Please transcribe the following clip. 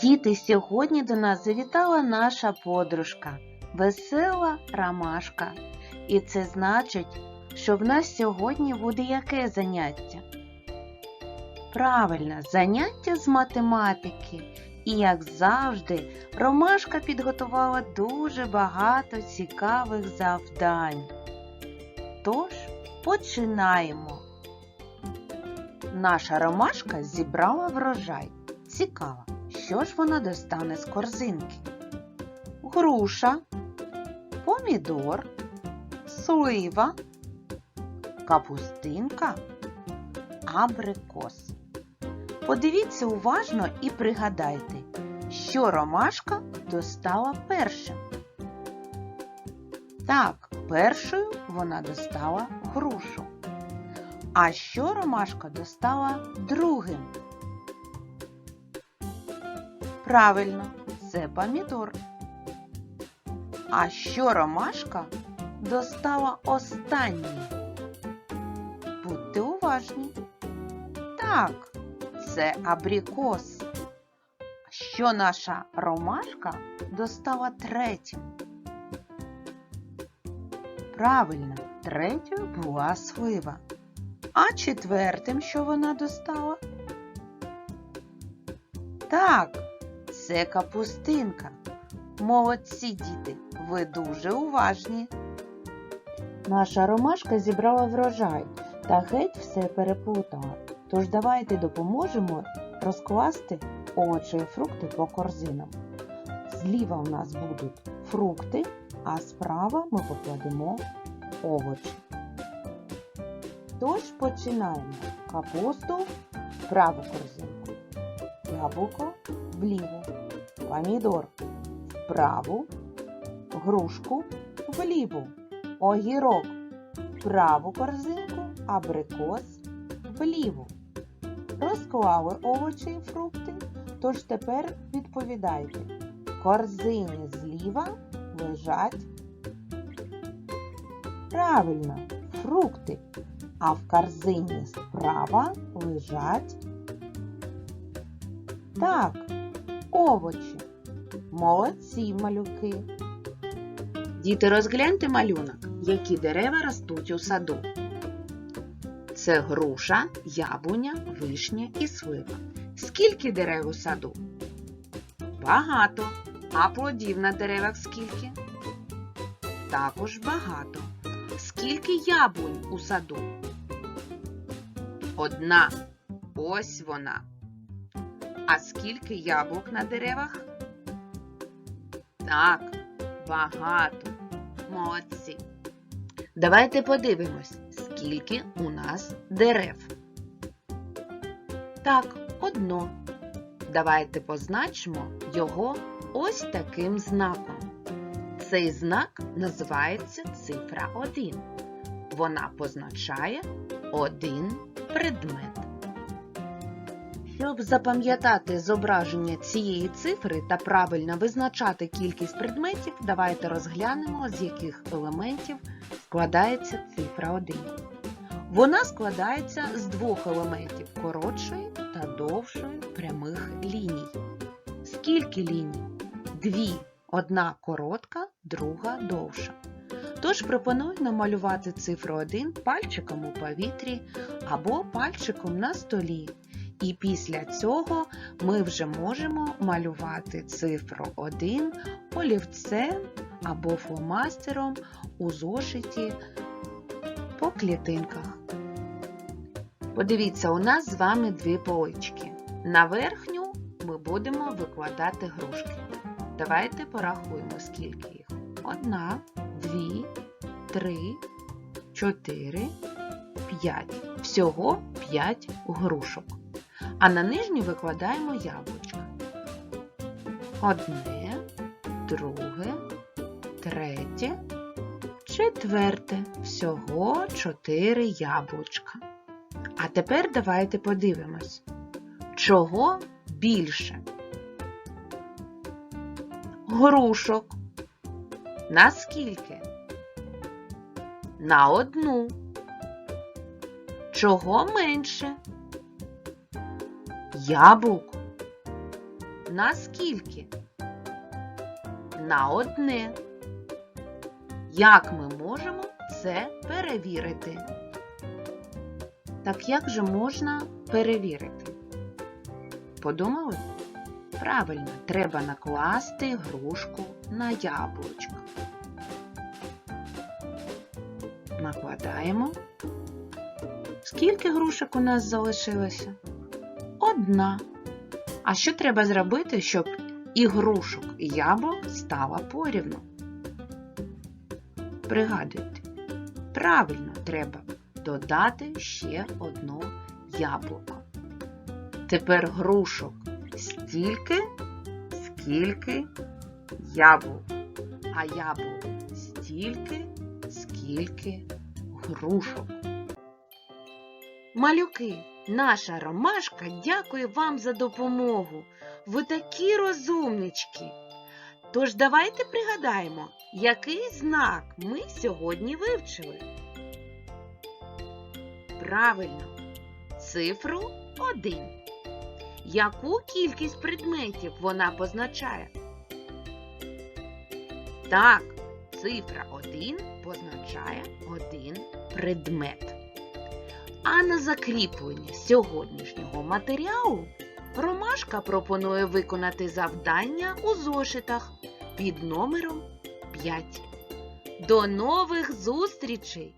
Діти, сьогодні до нас завітала наша подружка, весела ромашка. І це значить, що в нас сьогодні буде яке заняття? Правильно, заняття з математики. І, як завжди, Ромашка підготувала дуже багато цікавих завдань. Тож, починаємо. Наша ромашка зібрала врожай. Цікаво, що ж вона достане з корзинки? Груша, помідор, слива, капустинка, абрикос. Подивіться уважно і пригадайте, що ромашка достала першим. Так, першою вона достала грушу. А що ромашка достала другим? Правильно, це помідор. А що ромашка достала останнім? Будьте уважні. Так, це абрикос. Що наша ромашка достала третім? Правильно, третьою була слива. А четвертим, що вона достала? Так, це капустинка. Молодці, діти, ви дуже уважні. Наша ромашка зібрала врожай та геть все переплутала. Тож давайте допоможемо розкласти овочі і фрукти по корзинам. Зліва у нас будуть фрукти, а справа ми покладемо овочі. Тож починаємо капусту в праву корзинку, яблуко вліву, помідор в праву, грушку вліву, огірок праву корзинку, абрикос вліву. Розклали овочі і фрукти, тож тепер відповідайте. Корзині зліва лежать правильно фрукти, а в корзині справа лежать так, овочі. Молодці малюки. Діти, розгляньте малюнок, які дерева ростуть у саду. Це груша, яблуня, вишня і слива. Скільки дерев у саду? Багато. А плодів на деревах скільки? Також багато. Скільки яблунь у саду? Одна. Ось вона. А скільки яблук на деревах? Так, багато. Молодці. Давайте подивимось, скільки у нас дерев. Так, одно. Давайте позначимо його ось таким знаком. Цей знак називається цифра 1. Вона позначає один предмет. Щоб запам'ятати зображення цієї цифри та правильно визначати кількість предметів, давайте розглянемо, з яких елементів складається цифра 1. Вона складається з двох елементів коротшої та довшої прямих ліній. Скільки ліній? Дві. Одна коротка, друга довша. Тож пропоную намалювати цифру 1 пальчиком у повітрі або пальчиком на столі. І після цього ми вже можемо малювати цифру 1 олівцем або фломастером у зошиті по клітинках. Подивіться, у нас з вами дві полички. На верхню ми будемо викладати грушки. Давайте порахуємо, скільки їх. Одна, дві, три, чотири, п'ять. Всього п'ять грушок. А на нижню викладаємо яблучка. Одне, друге, третє, четверте. Всього чотири яблучка. А тепер давайте подивимось, чого більше. Грушок. На скільки? На одну. Чого менше? Яблук. На скільки? На одне. Як ми можемо це перевірити? Так як же можна перевірити? Подумали? Правильно, треба накласти грушку на яблучко. Накладаємо. Скільки грушок у нас залишилося? Одна. А що треба зробити, щоб і грушок, і яблук стало порівну? Пригадуйте, правильно треба додати ще одну яблуко. Тепер грушок стільки, скільки яблук, а яблук стільки, скільки грушок. Малюки, наша ромашка дякує вам за допомогу. Ви такі розумнички. Тож давайте пригадаємо, який знак ми сьогодні вивчили. Правильно, цифру 1. Яку кількість предметів вона позначає? Так, цифра 1 позначає один предмет. А на закріплення сьогоднішнього матеріалу Ромашка пропонує виконати завдання у зошитах під номером 5. До нових зустрічей!